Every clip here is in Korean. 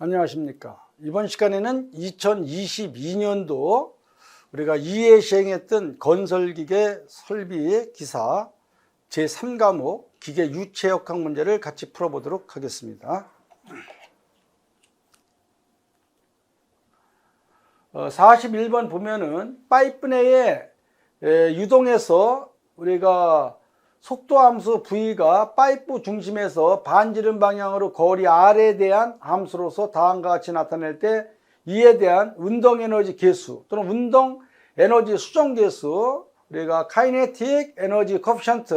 안녕하십니까. 이번 시간에는 2022년도 우리가 2회 시행했던 건설기계 설비 기사 제3과목 기계 유체 역학 문제를 같이 풀어보도록 하겠습니다. 어, 41번 보면은 파이프 내에 에, 유동해서 우리가 속도 함수 V가 파이프 중심에서 반지름 방향으로 거리 R에 대한 함수로서 다음과 같이 나타낼 때 이에 대한 운동 에너지 계수 또는 운동 에너지 수정 계수 우리가 카이네틱 에너지 코피션트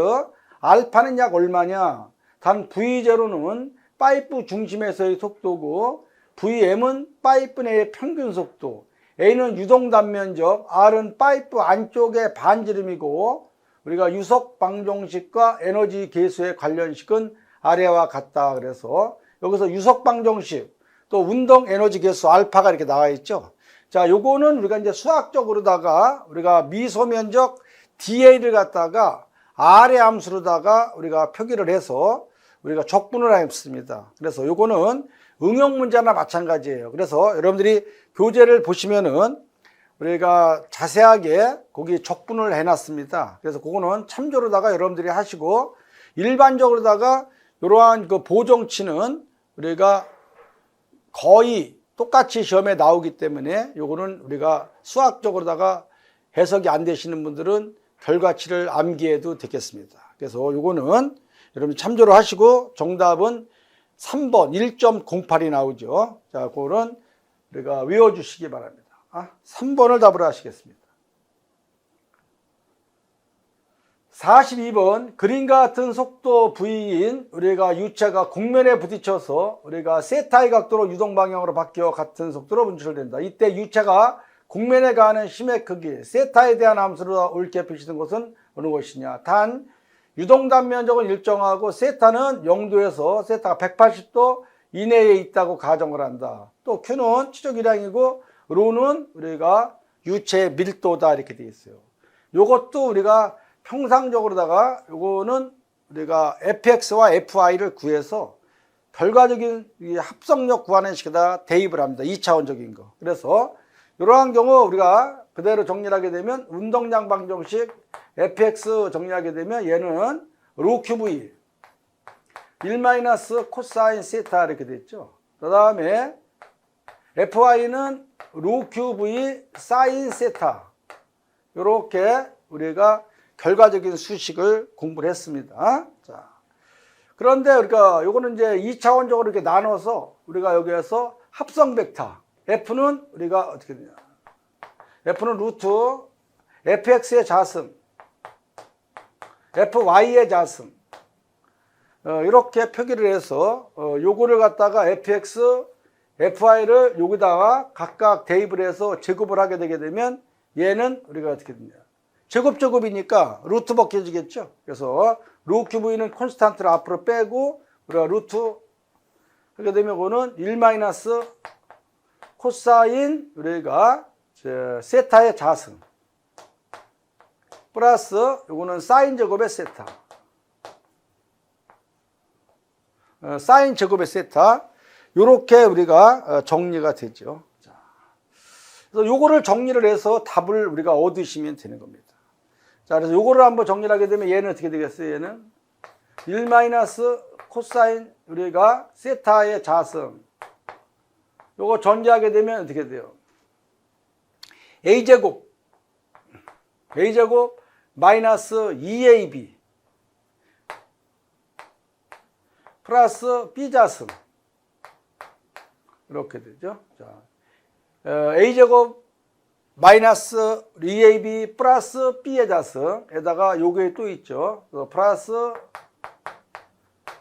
알파는 약 얼마냐? 단 V0는 파이프 중심에서의 속도고 Vm은 파이프 내의 평균 속도 A는 유동 단면적 R은 파이프 안쪽의 반지름이고 우리가 유속 방정식과 에너지 계수의 관련식은 아래와 같다. 그래서 여기서 유속 방정식 또 운동 에너지 계수 알파가 이렇게 나와 있죠. 자, 요거는 우리가 이제 수학적으로다가 우리가 미소면적 DA를 갖다가 R의 함수로다가 우리가 표기를 해서 우리가 적분을 했습니다. 그래서 요거는 응용 문제나 마찬가지예요. 그래서 여러분들이 교재를 보시면은 우리가 자세하게 거기 적분을 해놨습니다. 그래서 그거는 참조로다가 여러분들이 하시고 일반적으로다가 이러한 그 보정치는 우리가 거의 똑같이 시험에 나오기 때문에 요거는 우리가 수학적으로다가 해석이 안 되시는 분들은 결과치를 암기해도 되겠습니다. 그래서 요거는 여러분 참조를 하시고 정답은 3번 1.08이 나오죠. 자, 그거는 우리가 외워주시기 바랍니다. 아, 3번을 답을 하시겠습니다. 42번 그림과 같은 속도 V인 우리가 유체가 곡면에 부딪혀서 우리가 세타의 각도로 유동 방향으로 바뀌어 같은 속도로 분출된다. 이때 유체가 곡면에 가는 힘의 크기 세타에 대한 함수로 옳게 표시된 것은 어느 것이냐? 단 유동 단 면적은 일정하고 세타는 0도에서 세타가 180도 이내에 있다고 가정을 한다. 또 Q는 추적이량이고 로는 우리가 유체 밀도다 이렇게 되어 있어요. 요것도 우리가 평상적으로다가 요거는 우리가 fx와 fy를 구해서 결과적인 이 합성력 구하는 식에다 대입을 합니다. 2차원적인 거. 그래서 이러한 경우 우리가 그대로 정리하게 되면 운동량 방정식 fx 정리하게 되면 얘는 로 큐브 2 1 마이너스 코사인 세타 이렇게 됐죠. 그 다음에 fy는 로 큐브 2 사인 세타 이렇게 우리가 결과적인 수식을 공부를 했습니다. 자. 그런데 우리가 요거는 이제 2차원적으로 이렇게 나눠서 우리가 여기에서 합성 벡터 F는 우리가 어떻게 되냐. F는 루트 fx의 자승 fy의 자승 어, 이렇게 표기를 해서 어, 요거를 갖다가 fx, fy를 여기다가 각각 대입을 해서 제곱을 하게 되게 되면 얘는 우리가 어떻게 되냐. 제곱 제곱이니까 루트 벗겨지겠죠. 그래서 루트 v는 콘스탄트를 앞으로 빼고 우리가 루트 하게 되면 그거는 1 마이너스 코사인 우리가 세타의 자승 플러스 요거는 사인 제곱의 세타 어, 사인 제곱의 세타 요렇게 우리가 어, 정리가 되죠. 자, 그래서 요거를 정리를 해서 답을 우리가 얻으시면 되는 겁니다. 자, 그래서 요거를 한번 정리를 하게 되면 얘는 어떻게 되겠어요? 얘는 1 마이너스 코사인 우리가 세타의 자승. 요거 전제하게 되면 어떻게 돼요? a제곱 a제곱 마이너스 2ab 플러스 b자승 이렇게 되죠. 자, 어, a제곱 마이너스 2ab 플러스 b의 자승에다가 요게 또 있죠. 그 플러스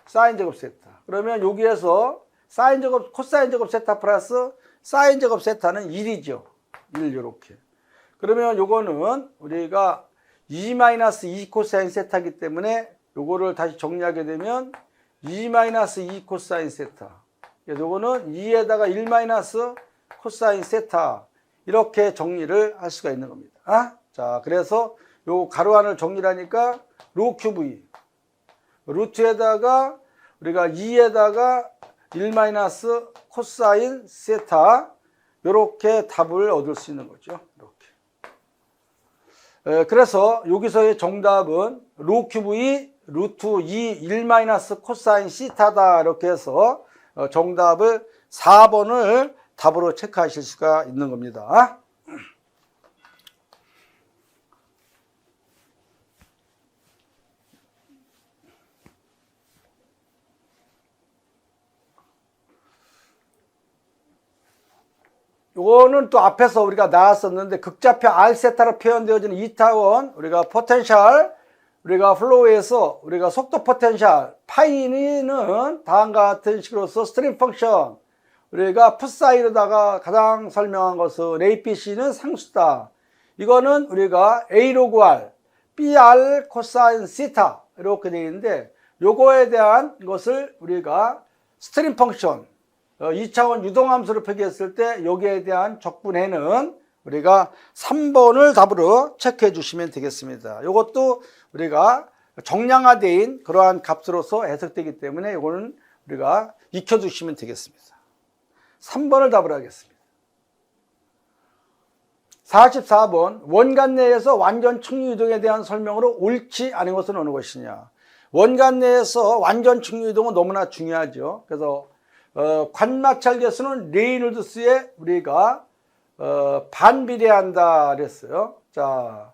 사인 제곱 세타. 그러면 여기에서 사인 제곱 코사인 제곱 세타 플러스 사인 제곱 세타는 1이죠. 1 이렇게. 그러면 요거는 우리가 2 마이너스 2 코사인 세타기 때문에 요거를 다시 정리하게 되면 2 마이너스 2 코사인 세타. 그래서 요거는 2에다가 1 마이너스 코사인 세타. 이렇게 정리를 할 수가 있는 겁니다. 아? 자, 그래서 요 가로 안을 정리를 하니까 로 큐브 2. 루트에다가 우리가 2에다가 1 마이너스 코사인 세타 이렇게 답을 얻을 수 있는 거죠. 이렇게. 에, 그래서 여기서의 정답은 로 큐브이 루트 2 1 마이너스 코사인 시타다 이렇게 해서 어, 정답을 4번을 답으로 체크하실 수가 있는 겁니다. 요거는 또 앞에서 우리가 나왔었는데 극좌표 R세타로 표현되어지는 이타원 우리가 포텐셜 우리가 플로우에서 우리가 속도 포텐셜 파이는 다음과 같은 식으로서 스트림 펑션 우리가 풋사이로다가 가장 설명한 것은 APC는 상수다. 이거는 우리가 A 로그 R, BR 코사인 시타 이렇게 되어 있는데 요거에 대한 것을 우리가 스트림 펑션 2차원 유동함수를 표기했을 때 여기에 대한 적분해는 우리가 3번을 답으로 체크해 주시면 되겠습니다. 이것도 우리가 정량화된 그러한 값으로서 해석되기 때문에 이거는 우리가 익혀 주시면 되겠습니다. 3번을 답을 하겠습니다. 44번 원간 내에서 완전 측류 이동에 대한 설명으로 옳지 않은 것은 어느 것이냐. 원간 내에서 완전 측류 이동은 너무나 중요하죠. 그래서 어, 관마찰 개수는 레이놀드스에 우리가 어, 반비례한다 그랬어요. 자,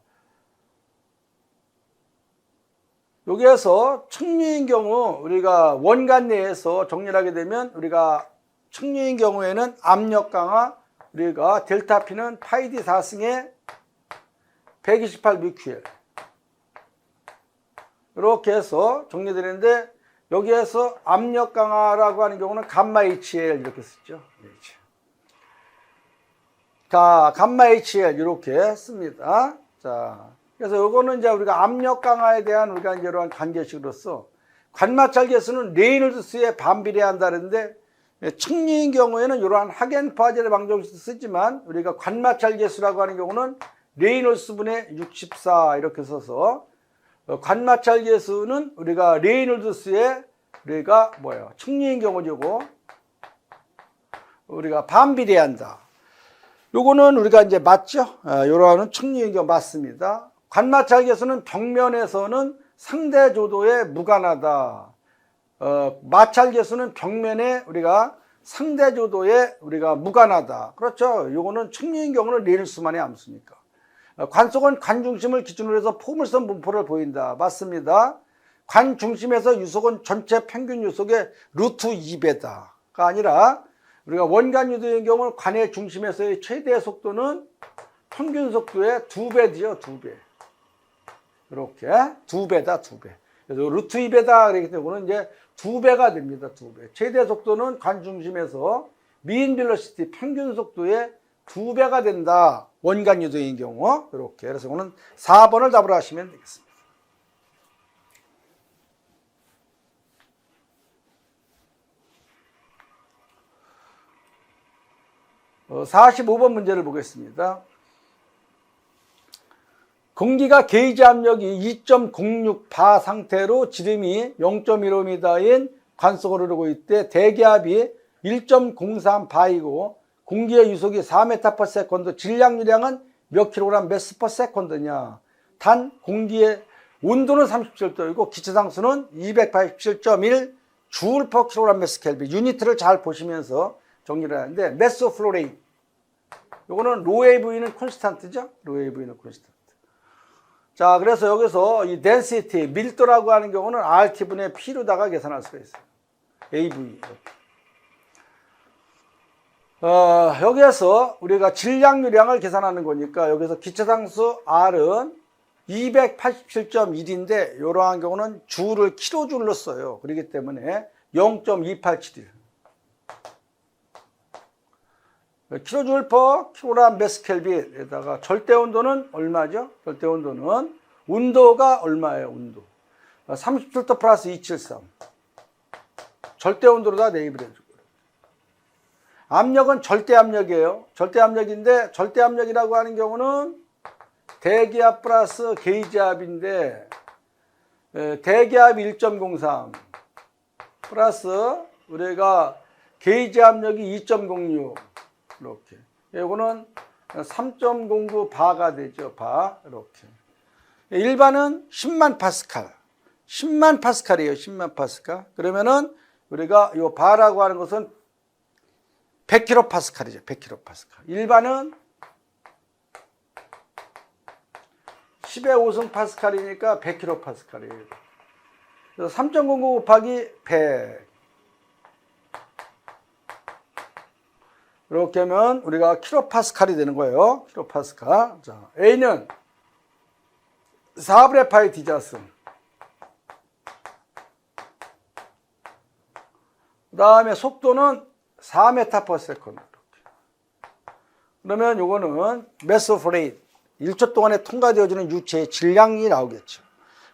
여기에서 측류인 경우 우리가 원간 내에서 정리하게 되면 우리가 측류인 경우에는 압력 강화 우리가 델타 P는 파이디 4승에 128 뮤큐엘 이렇게 해서 정리되는데 여기에서 압력 강화라고 하는 경우는 감마 HL 이렇게 쓰죠. 자, 감마 HL 이렇게 씁니다. 자, 그래서 요거는 이제 우리가 압력 강화에 대한 우리가 이제 이러한 관계식으로서 관마찰 개수는 레이놀드스에 반비례한다는데 측리인 경우에는 이러한 하겐 파젤의 방정식도 쓰지만 우리가 관마찰 개수라고 하는 경우는 레이놀스 분의 64 이렇게 써서 어, 관마찰 계수는 우리가 레이놀드스의 우리가 뭐예요? 측리인 경우죠. 우리가 반비례한다. 요거는 우리가 이제 맞죠? 요러한 측리인 경우 맞습니다. 관마찰 계수는 벽면에서는 상대 조도에 무관하다. 어, 마찰 계수는 벽면에 우리가 상대 조도에 우리가 무관하다. 그렇죠? 요거는 측리인 경우는 레이놀스만의 암수니까. 어, 관속은 관 중심을 기준으로 해서 포물선 분포를 보인다. 맞습니다. 관 중심에서 유속은 전체 평균 유속의 루트 2배다가 아니라 우리가 원간 유도의 경우는 관의 중심에서의 최대 속도는 평균 속도의 2배죠. 2배. 이렇게 2배다. 2배. 그래서 루트 2배다. 그렇기 때문에 이제 2배가 됩니다. 2배. 최대 속도는 관 중심에서 미인 빌러시티 평균 속도의 2배가 된다. 원간 유도인 경우 이렇게 그래서 오늘 4번을 답으로 하시면 되겠습니다. 45번 문제를 보겠습니다. 공기가 게이지 압력이 2.06바 상태로 지름이 0.15m인 관속을 흐르고 있대 대기압이 1.03바이고 공기의 유속이 4m/s, 질량 유량은 몇 킬로그램 메스/세컨드냐. 단 공기의 온도는 37도이고 기체상수는 287.1 주울 퍼 킬로그램 메스 켈빈. 유니트를 잘 보시면서 정리를 하는데 메스 플로레이. 요거는 로에이브이는 콘스탄트죠? 로에이브이는 콘스탄트. 자, 그래서 여기서 이 덴시티, 밀도라고 하는 경우는 RT분의 P로다가 계산할 수가 있어요. AV. 어, 여기에서 우리가 질량 유량을 계산하는 거니까 여기서 기체상수 R은 287.1인데 이러한 경우는 주를 킬로줄로 써요. 그렇기 때문에 0.287. 킬로줄 퍼 킬로그램 메스켈빈에다가 절대 온도는 얼마죠? 절대 온도는 온도가 얼마예요? 온도 37도 플러스 273 절대 온도로 다 네이블 해주고 압력은 절대 압력이에요. 절대 압력인데 절대 압력이라고 하는 경우는 대기압 플러스 게이지압인데 대기압 1.03 플러스 우리가 게이지 압력이 2.06 이렇게. 이거는 3.09 바가 되죠. 바 이렇게. 일반은 10만 파스칼. 10만 파스칼이에요. 10만 파스칼. 그러면은 우리가 이 바라고 하는 것은 100kg 파스칼이죠. 100kg 파스칼. 일반은 10의 5승 파스칼이니까 100kg 파스칼이에요. 그래서 3.09 곱하기 100. 이렇게 하면 우리가 킬로 파스칼이 되는 거예요. 킬로 파스칼. 자, A는 4분의 파이 디자스. 그 다음에 속도는 4m per second. 그러면 요거는 rate. 1초 동안에 통과되어지는 유체의 질량이 나오겠죠.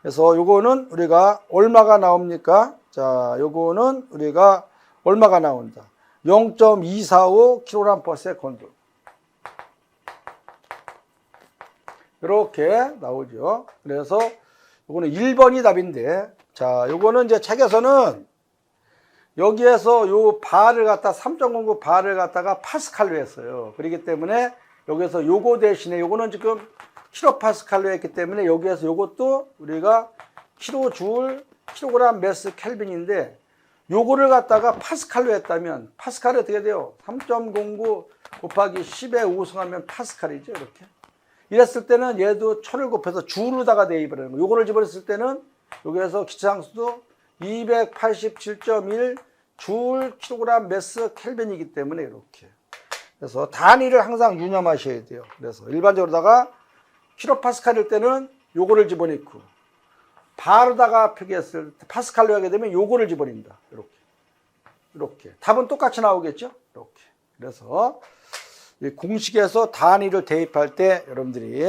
그래서 요거는 우리가 얼마가 나옵니까? 자, 요거는 우리가 얼마가 나온다. 0.245kg per second. 이렇게 나오죠. 그래서 요거는 1번이 답인데, 자, 요거는 이제 책에서는 여기에서 요 바를 갖다 3.09 바를 갖다가 파스칼로 했어요. 그렇기 때문에 여기서 요거 대신에 요거는 지금 킬로 파스칼로 했기 때문에 여기에서 요것도 우리가 킬로 줄 킬로그램 메스 켈빈인데 요거를 갖다가 파스칼로 했다면 파스칼이 어떻게 돼요? 3.09 곱하기 10에 5승하면 파스칼이죠. 이렇게. 이랬을 때는 얘도 천을 곱해서 줄로다가 대입을 하는 거예요. 요거를 집어넣었을 때는 여기에서 기차장수도 287.1 줄 킬로그램 메스 켈빈이기 때문에 이렇게. 그래서 단위를 항상 유념하셔야 돼요. 그래서 일반적으로다가 킬로 파스칼일 때는 요거를 집어넣고 바로다가 표기했을 때 파스칼로 하게 되면 요거를 집어넣는다. 이렇게. 이렇게. 답은 똑같이 나오겠죠? 이렇게. 그래서 이 공식에서 단위를 대입할 때 여러분들이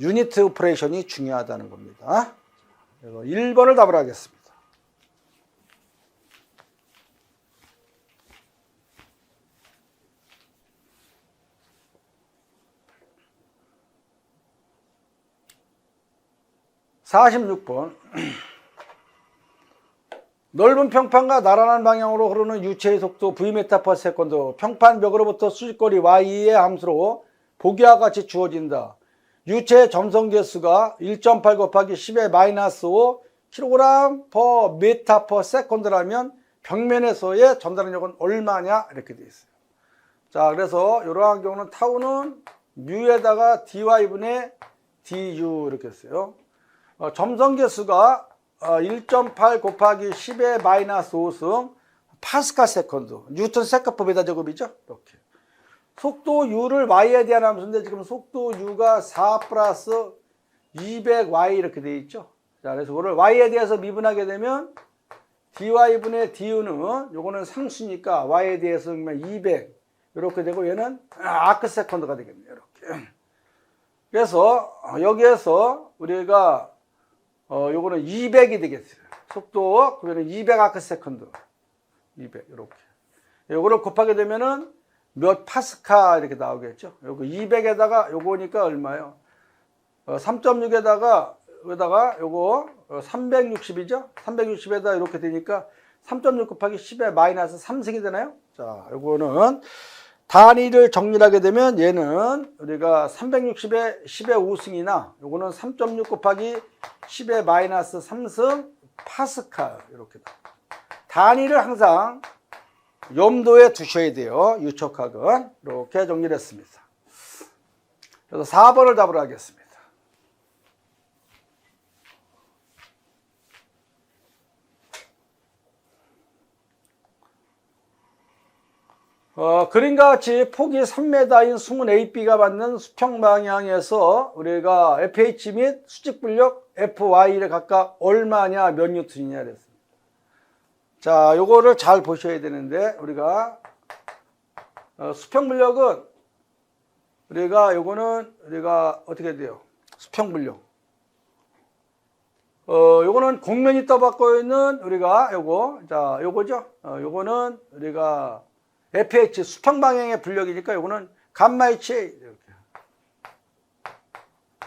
유니트 오퍼레이션이 중요하다는 겁니다. 그래서 1번을 답을 하겠습니다. 사십육 번 넓은 평판과 나란한 방향으로 흐르는 유체의 속도 V메타 퍼 세컨드 평판 벽으로부터 수직거리 Y의 함수로 보기와 같이 주어진다. 유체의 점성 개수가 1.8 곱하기 10의 마이너스 5 kg per 메타 per 세컨드라면 벽면에서의 전달력은 얼마냐 이렇게 되어 있어요. 자, 그래서 이러한 경우는 타우는 뮤에다가 dy분의 du 이렇게 했어요. 어, 점성 개수가 어, 1.8 곱하기 10의 마이너스 5승 파스칼 세컨드 뉴턴 세컨법에다 제곱이죠. 이렇게. 속도 u를 y에 대한 함수인데 지금 속도 u가 4 플러스 200y 이렇게 되어 있죠. 자, 그래서 이거를 y에 대해서 미분하게 되면 dy분의 du는 요거는 상수니까 y에 대해서 그러면 200 이렇게 되고 얘는 아크 세컨드가 되겠네요. 이렇게. 그래서 여기에서 우리가 어 요거는 200이 되겠어요. 속도 그러면 200 아크 세컨드. 200 이렇게. 요거를 곱하게 되면은 몇 파스칼 이렇게 나오겠죠. 요거 200에다가 요거니까 얼마요? 어, 3.6에다가 여기다가 요거 360이죠? 360에다 이렇게 되니까 3.6 곱하기 10에 마이너스 3승이 되나요? 자, 요거는 단위를 정리하게 되면 얘는 우리가 360에 10의 5승이나 요거는 3.6 곱하기 10의 마이너스 3승 파스칼 이렇게 단위를 항상 염도에 두셔야 돼요. 유척학은 이렇게 정리를 했습니다. 그래서 4번을 답으로 하겠습니다. 어, 그림과 같이 폭이 3m인 수문 AB가 받는 수평 방향에서 우리가 FH 및 수직 분력 FY를 각각 얼마냐 몇 뉴턴이냐 그랬습니다. 자, 요거를 잘 보셔야 되는데 우리가 어, 수평 분력은 우리가 요거는 우리가 어떻게 돼요? 수평 분력. 어, 요거는 공면이 떠받고 있는 우리가 요거 자, 요거죠. 어, 요거는 우리가 FH 수평 방향의 분력이니까 요거는 감마 H 이렇게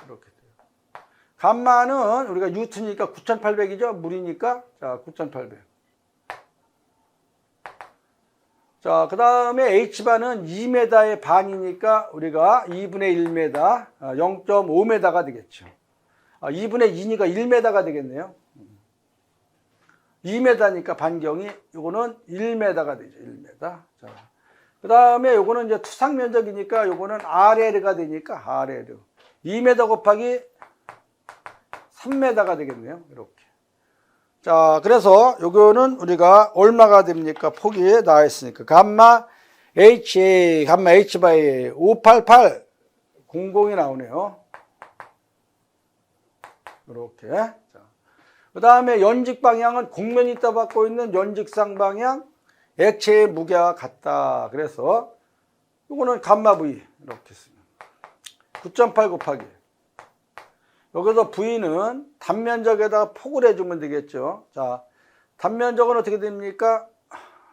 이렇게 돼요. 감마는 우리가 뉴턴이니까 9,800이죠. 물이니까 자 9,800. 자, 그 다음에 H반은 2m의 반이니까 우리가 2분의 1m, 0.5m가 되겠죠. 아, 2분의 2니까 1m가 되겠네요. 2m니까 반경이 요거는 1m가 되죠. 1m. 자. 그 다음에 요거는 이제 투상 면적이니까 요거는 RL가 되니까 RL. 2m 곱하기 3m가 되겠네요. 이렇게. 자, 그래서 요거는 우리가 얼마가 됩니까? 폭이 나와 있으니까. 감마 H, 감마 H 바이 588 00이 나오네요. 이렇게. 자. 그 다음에 연직 방향은 곡면이 떠받고 있는 연직상 방향, 액체의 무게와 같다. 그래서 이거는 감마 이렇게 쓰면 9.8 곱하기 여기서 V는 단면적에다가 폭을 해주면 되겠죠. 자, 단면적은 어떻게 됩니까?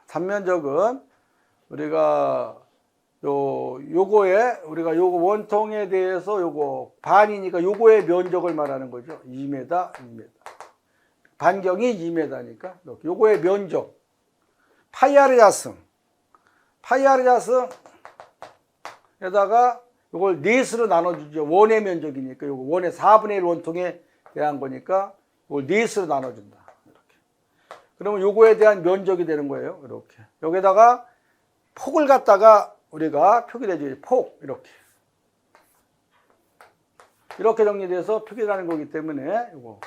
단면적은 우리가 요 요거에 우리가 요거 원통에 대해서 요거 반이니까 요거의 면적을 말하는 거죠. 2m, 2m. 반경이 2m니까 요거의 면적 파이아르 자승 파이아르 자승에다가 요걸 넷으로 나눠주죠. 원의 면적이니까 요거 원의 4분의 1 원통에 대한 거니까 요걸 넷으로 나눠준다. 이렇게. 그러면 요거에 대한 면적이 되는 거예요. 이렇게. 여기다가 폭을 갖다가 우리가 표기해줘야지 폭. 이렇게. 이렇게 정리돼서 표기라는 거기 때문에 요거.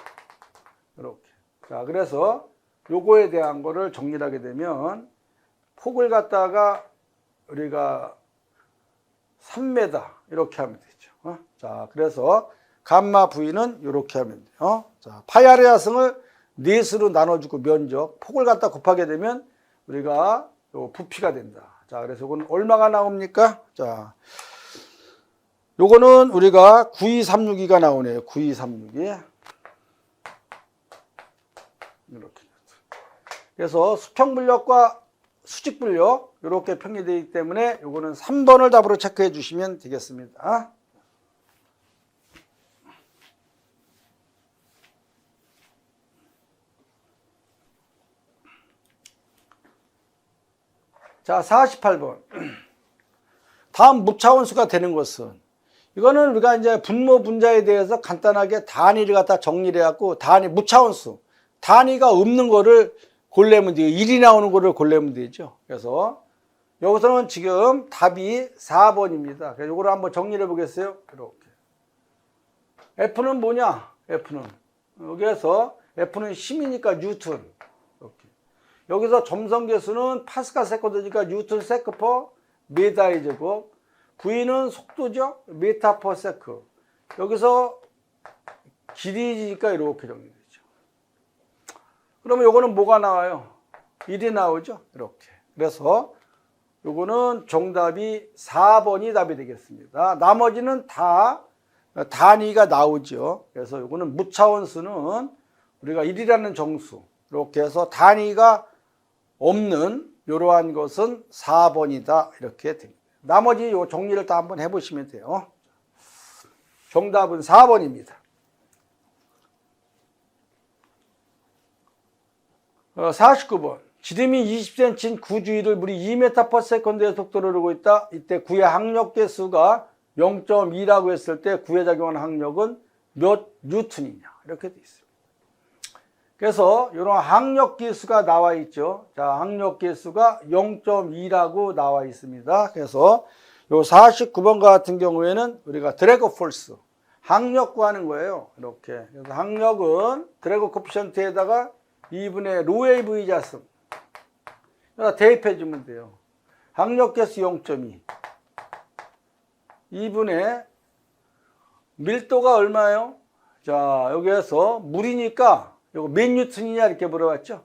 이렇게. 자, 그래서 요거에 대한 거를 정리를 하게 되면 폭을 갖다가 우리가 3m 이렇게 하면 되죠. 어? 자, 그래서 감마 V는 이렇게 하면 돼요. 어? 자, 야승을 넷으로 나눠주고 면적, 폭을 갖다 곱하게 되면 우리가 요 부피가 된다. 자, 그래서 이건 얼마가 나옵니까? 자, 요거는 우리가 9236이가 나오네요. 9236이. 이렇게. 그래서 수평 분력과 수직 분력 이렇게 평리되어 있기 때문에 이거는 3번을 답으로 체크해 주시면 되겠습니다. 자, 48번. 다음 무차원수가 되는 것은 이거는 우리가 이제 분모 분자에 대해서 간단하게 단위를 갖다 정리를 해갖고 단위 무차원수 단위가 없는 거를 골라면 돼요. 1이 나오는 거를 골라면 되죠. 그래서 여기서는 지금 답이 4번입니다. 그래서 이거를 한번 정리를 해 보겠어요. 이렇게. F는 뭐냐? F는 여기에서 F는 힘이니까 뉴턴. 이렇게. 여기서 점성 계수는 파스칼 세컨드니까 뉴턴 세크 퍼 메다의 제곱. V는 속도죠. 메타 퍼 세크. 여기서 길이니까 이렇게 정리. 그러면 요거는 뭐가 나와요? 1이 나오죠? 이렇게. 그래서 요거는 정답이 4번이 답이 되겠습니다. 나머지는 다 단위가 나오죠. 그래서 요거는 무차원수는 우리가 1이라는 정수 이렇게 해서 단위가 없는 이러한 것은 4번이다 이렇게 됩니다. 나머지 요 정리를 다 한번 해보시면 돼요. 정답은 4번입니다. 49번. 지름이 20cm인 구주위를 물이 2m/s의 속도로 흐르고 있다. 이때 구의 항력 개수가 0.2라고 했을 때 구에 작용하는 항력은 몇 뉴턴이냐. 이렇게 돼 있습니다. 그래서 이런 항력 개수가 나와 있죠. 자, 항력 개수가 0.2라고 나와 있습니다. 그래서 요 49번 같은 경우에는 우리가 드래그 폴스 항력 구하는 거예요. 이렇게. 그래서 항력은 드래그 코피션트에다가 2분의 로웨이 V 자승. 대입해 주면 돼요. 항력계수 0.2. 2분의 밀도가 얼마예요? 자, 여기에서 물이니까 이거 몇 뉴턴이냐 이렇게 물어봤죠.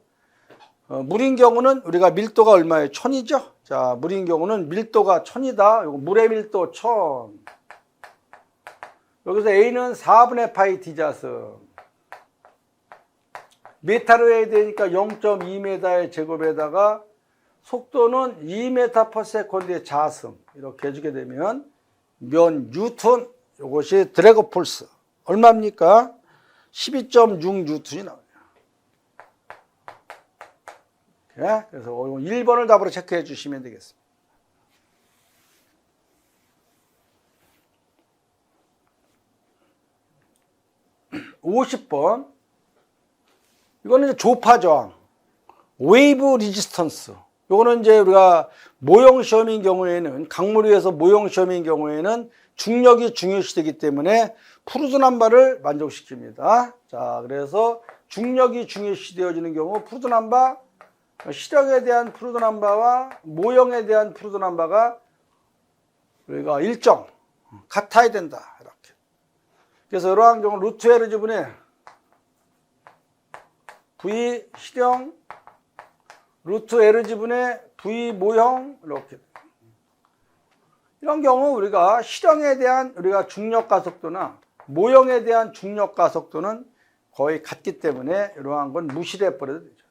어, 물인 경우는 우리가 밀도가 얼마예요? 천이죠. 자, 물인 경우는 밀도가 천이다. 이거 물의 밀도 천. 여기서 A는 4분의 파이 D자승. 메타로 해야 되니까 0.2m의 제곱에다가 속도는 2m/s의 자승 이렇게 해주게 되면 몇 뉴턴 이것이 드래그 폴스 얼마입니까? 12.6 뉴턴이 나와요. 이렇게. 그래서 1번을 답으로 체크해 주시면 되겠습니다. 50번. 이거는 조파 저항. 웨이브 리지스턴스. 요거는 이제 우리가 모형 시험인 경우에는 강물 위에서 모형 시험인 경우에는 중력이 중요시되기 때문에 푸르드 남바를 만족시킵니다. 자, 그래서 중력이 중요시되어지는 경우 푸르드 남바 시력에 대한 푸르드 남바와 모형에 대한 푸르드 남바가 우리가 일정 같아야 된다. 이렇게. 그래서 이러한 경우 루트 지분에 V 실형 루트 L 지분의 V 모형 이렇게 이런 경우 우리가 실형에 대한 우리가 중력 가속도나 모형에 대한 중력 가속도는 거의 같기 때문에 이러한 건 무시돼 버려도 되죠.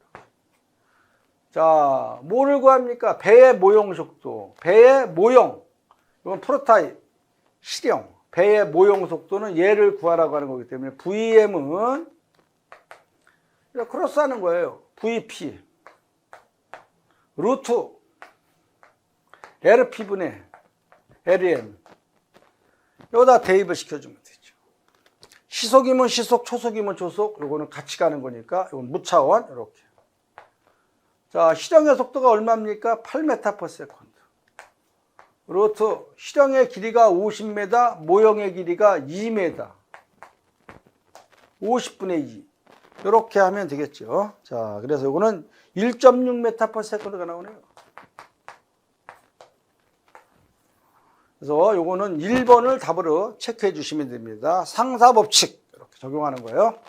자, 뭐를 구합니까? 배의 모형 속도, 배의 모형. 이건 프로타입, 실형. 배의 모형 속도는 얘를 구하라고 하는 거기 때문에 VM은 크로스 하는 거예요. VP. 루트 LP분의 LM. 여기다 대입을 시켜주면 되죠. 시속이면 시속, 초속이면 초속. 요거는 같이 가는 거니까 이건 무차원 이렇게. 자, 실형의 속도가 얼마입니까? 8m/s. 루트 실형의 길이가 50m, 모형의 길이가 2m. 50분의 2. 이렇게 하면 되겠죠. 자, 그래서 이거는 1.6m/s가 나오네요. 그래서 요거는 1번을 답으로 체크해 주시면 됩니다. 상사 법칙 이렇게 적용하는 거예요.